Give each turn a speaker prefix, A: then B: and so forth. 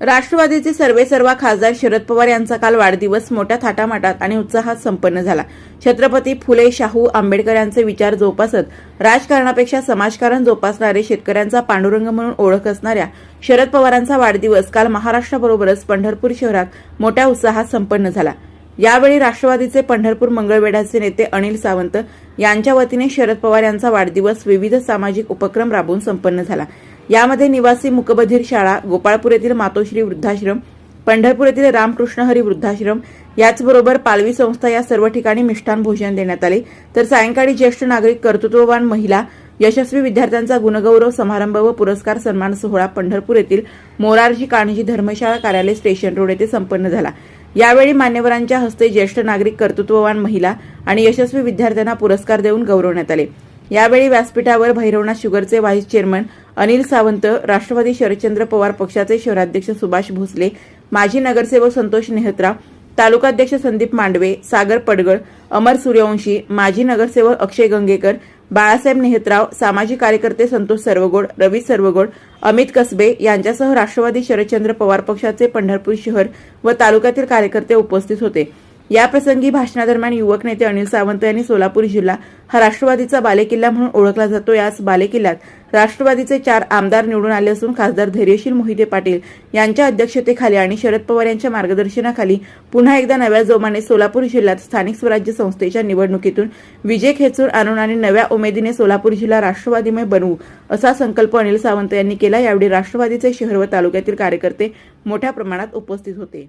A: राष्ट्रवादीचे सर्वे सर्वा खासदार शरद पवार यांचा काल वाढदिवस मोठ्या थाटामाटात आणि उत्साहात संपन्न झाला. छत्रपती फुले शाहू आंबेडकर यांचे विचार जोपासत राजकारणापेक्षा समाजकारण जोपासणारे शेतकऱ्यांचा पांडुरंग म्हणून ओळख असणाऱ्या शरद पवारांचा वाढदिवस काल महाराष्ट्राबरोबरच पंढरपूर शहरात मोठ्या उत्साहात संपन्न झाला. यावेळी राष्ट्रवादीचे पंढरपूर मंगळवेढाचे नेते अनिल सावंत यांच्या वतीने शरद पवार यांचा वाढदिवस विविध सामाजिक उपक्रम राबवून संपन्न झाला. यामध्ये निवासी मुकबधीर शाळा गोपाळपूर येथील मातोश्री वृद्धाश्रम पंढरपूर येथील रामकृष्ण हरी वृद्धाश्रम याचबरोबर पालवी संस्था या सर्व ठिकाणी मिष्ठान भोजन देण्यात आले. तर सायंकाळी ज्येष्ठ नागरिक कर्तृत्ववान महिला यशस्वी विद्यार्थ्यांचा गुणगौरव समारंभ व पुरस्कार सन्मान सोहळा पंढरपूर येथील मोरारजी काणजी धर्मशाळा कार्यालय स्टेशन रोड येथे संपन्न झाला. यावेळी मान्यवरांच्या हस्ते ज्येष्ठ नागरिक कर्तृत्ववान महिला आणि यशस्वी विद्यार्थ्यांना पुरस्कार देऊन गौरवण्यात आले. यावेळी व्यासपीठावर भैरवनाथ शुगरचे व्हाईस चेअरमन अनिल सावंत राष्ट्रवादी शरदचंद्र पवार पक्षाचे शहराध्यक्ष सुभाष भोसले माजी नगरसेवक संतोष नेहत्रा तालुकाध्यक्ष संदीप मांडवे सागर पडगळ अमर सूर्यवंशी माजी नगरसेवक अक्षय गंगेकर बाळासाहेब नेहत्राव सामाजिक कार्यकर्ते संतोष सर्वगोड रवी सर्वगोड अमित कसबे यांच्यासह राष्ट्रवादी शरदचंद्र पवार पक्षाचे पंढरपूर शहर व तालुक्यातील कार्यकर्ते उपस्थित होते. याप्रसंगी भाषणादरम्यान युवक नेते अनिल सावंत यांनी सोलापूर जिल्हा हा राष्ट्रवादीचा बालेकिल्ला म्हणून ओळखला जातो. याच बालेकिल्ल्यात राष्ट्रवादीचे चार आमदार निवडून आले असून खासदार धैर्यशील मोहिते पाटील यांच्या अध्यक्षतेखाली आणि शरद पवार यांच्या मार्गदर्शनाखाली पुन्हा एकदा नव्या जोमाने सोलापूर जिल्ह्यात स्थानिक स्वराज्य संस्थेच्या निवडणुकीतून विजय खेचून आणून आणि नव्या उमेदीने सोलापूर जिल्हा राष्ट्रवादीमय बनवू असा संकल्प अनिल सावंत यांनी केला. यावेळी राष्ट्रवादीचे शहर व तालुक्यातील कार्यकर्ते मोठ्या प्रमाणात उपस्थित होते.